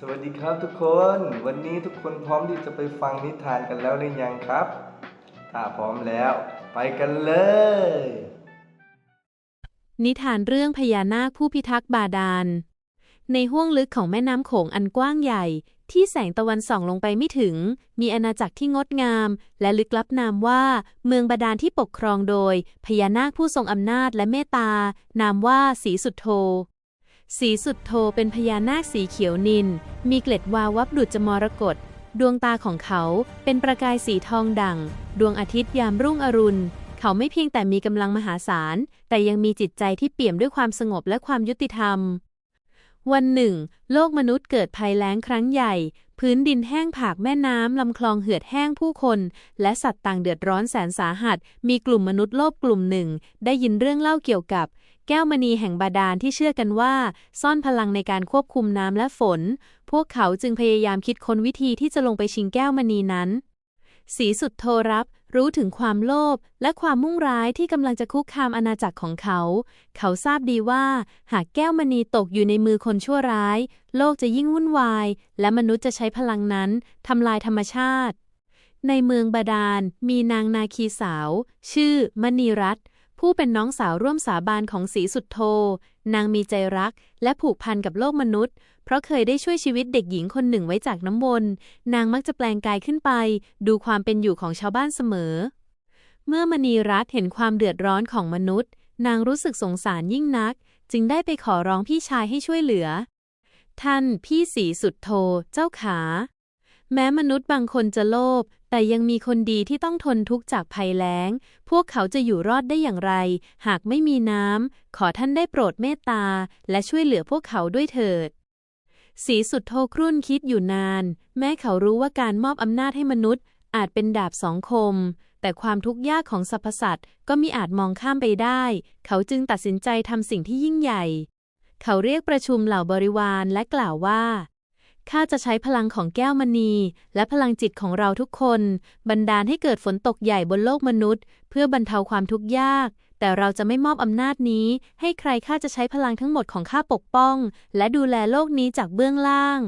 สวัสดีครับทุกคน วันนี้ทุกคนพร้อมที่จะไปฟังนิทานกันแล้วหรือยังครับ ถ้าพร้อมแล้ว ไปกันเลย นิทานเรื่องพญานาคผู้พิทักษ์บาดาล ในห้วงลึกของแม่น้ำโขงอันกว้างใหญ่ ที่แสงตะวันส่องลงไปไม่ถึง มีอาณาจักรที่งดงาม และลึกลับนามว่า เมืองบาดาลที่ปกครองโดย พญานาคผู้ทรงอำนาจและเมตตานามว่าสีสุดโท สีสุดโทเป็นพญานาคสีเขียวนิน มีเกล็ดวาววับดุจมรกต ดวงตาของเขาเป็นประกายสีทองดั่ง ดวงอาทิตย์ยามรุ่งอรุณ เขาไม่เพียงแต่มีกำลังมหาศาล แต่ยังมีจิตใจที่เปี่ยมด้วยความสงบและความยุติธรรม วันหนึ่ง โลกมนุษย์เกิดภัยแล้งครั้งใหญ่ พื้นดินแห้งผากแม่น้ำลำคลองเหือดแห้งผู้คน และสัตว์ต่างเดือดร้อนแสนสาหัส มีกลุ่มมนุษย์โลภกลุ่มหนึ่ง ได้ยินเรื่องเล่าเกี่ยวกับ แก้วมณีแห่งบาดาลที่เชื่อกันว่า ซ่อนพลังในการควบคุมน้ำและฝน พวกเขาจึงพยายามคิดค้นวิธีที่จะลงไปชิงแก้วมณีนั้น สีสุดโทรับรู้ถึงความโลภและความมุ่งร้ายที่กำลังจะคุกคามอาณาจักรของเขา เขาทราบดีว่า หากแก้วมณีตกอยู่ในมือคนชั่วร้าย โลกจะยิ่งวุ่นวาย และมนุษย์จะใช้พลังนั้นทำลายธรรมชาติ ในเมืองบาดาลมีนางนาคีสาว ชื่อมณีรัตน์ ผู้เป็นน้องสาวร่วมสาบานของสีสุดโท นางมีใจรักและผูกพันกับโลกมนุษย์ เพราะเคยได้ช่วยชีวิตเด็กหญิงคนหนึ่งไว้จากน้ำวน นางมักจะแปลงกายขึ้นไป ดูความเป็นอยู่ของชาวบ้านเสมอ เมื่อมณีรัตเห็นความเดือดร้อนของมนุษย์ นางรู้สึกสงสารยิ่งนัก จึงได้ไปขอร้องพี่ชายให้ช่วยเหลือ ท่านพี่สีสุดโทเจ้าขา แม้มนุษย์บางคนจะโลภ แต่ยังมีคนดีที่ต้องทนทุกข์จากภัยแล้ง พวกเขาจะอยู่รอดได้อย่างไร หากไม่มีน้ำ ขอท่านได้โปรดเมตตา และช่วยเหลือพวกเขาด้วยเถิด สีสุดโทครุ่นคิดอยู่นาน แม้เขารู้ว่าการมอบอำนาจให้มนุษย์ อาจเป็นดาบสองคม แต่ความทุกข์ยากของสรรพสัตว์ก็มิอาจมองข้ามไปได้ เขาจึงตัดสินใจทำสิ่งที่ยิ่งใหญ่ เขาเรียกประชุมเหล่าบริวารและกล่าวว่า ข้าจะใช้พลังของแก้วมณี และพลังจิตของเราทุกคน บันดาลให้เกิดฝนตกใหญ่บนโลกมนุษย์ เพื่อบรรเทาความทุกข์ยาก แต่เราจะไม่มอบอำนาจนี้ ให้ใครข้าจะใช้พลังทั้งหมดของข้าปกป้อง และดูแลโลกนี้จากเบื้องล่าง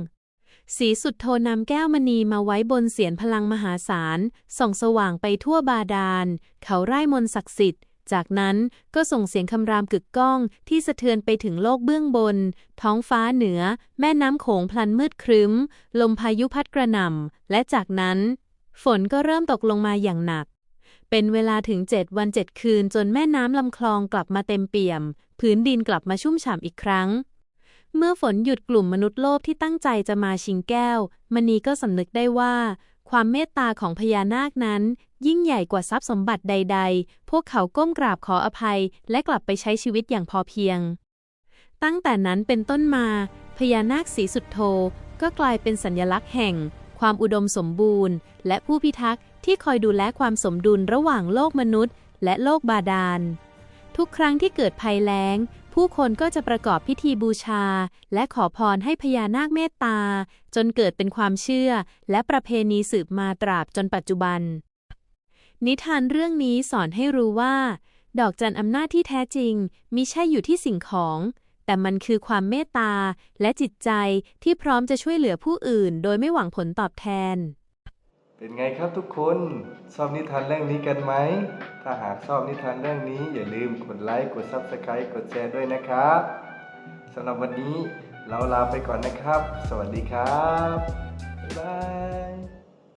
สีสุดโทนำแก้วมณีมาไว้บนเสียนพลังมหาศาลส่องสว่างไปทั่วบาดาล เขาไร้มนต์ศักดิ์สิทธิ์ จากนั้นก็ส่งเสียงคำรามกึกก้องที่สะเทือนไปถึงโลกเบื้องบน ท้องฟ้าเหนือ แม่น้ำโขงพลันมืดครึ้ม ลมพายุพัดกระหน่ำ และจากนั้น ฝนก็เริ่มตกลงมาอย่างหนัก เป็นเวลาถึงเจ็ดวันเจ็ดคืนจนแม่น้ำลำคลองกลับมาเต็มเปี่ยม พื้นดินกลับมาชุ่มฉ่ำอีกครั้ง เมื่อฝนหยุดกลุ่มมนุษย์โลภที่ตั้งใจจะมาชิงแก้วมณีก็สำนึกได้ว่าความเมตตาของพญานาคนั้น ยิ่งใหญ่กว่าทรัพย์สมบัติใด ๆ พวกเขาก้มกราบขออภัย และกลับไปใช้ชีวิตอย่างพอเพียง ตั้งแต่นั้นเป็นต้นมา พญานาคสีสุดโทก็กลายเป็นสัญลักษณ์แห่ง ความอุดมสมบูรณ์ และผู้พิทักษ์ที่คอยดูแลความสมดุลระหว่างโลกมนุษย์ และโลกบาดาล ทุกครั้งที่เกิดภัยแล้ง ผู้คนก็จะประกอบพิธีบูชา และขอพรให้พญานาคเมตตา จนเกิดเป็นความเชื่อ และประเพณีสืบมาตราบจนปัจจุบัน นิทานเรื่องนี้สอนให้รู้ว่า ดอกจันอำนาจที่แท้จริงมิใช่อยู่ที่สิ่งของ แต่มันคือความเมตตาและจิตใจที่พร้อมจะช่วยเหลือผู้อื่น โดยไม่หวังผลตอบแทน เป็นไงครับทุกคนชอบนิทานเรื่องนี้กันไหม ถ้าหากชอบนิทานเรื่องนี้อย่าลืมกดไลค์กด Subscribe กดแชร์ด้วยนะครับสำหรับวันนี้เราลาไปก่อนนะครับ สวัสดีครับ บ๊ายบาย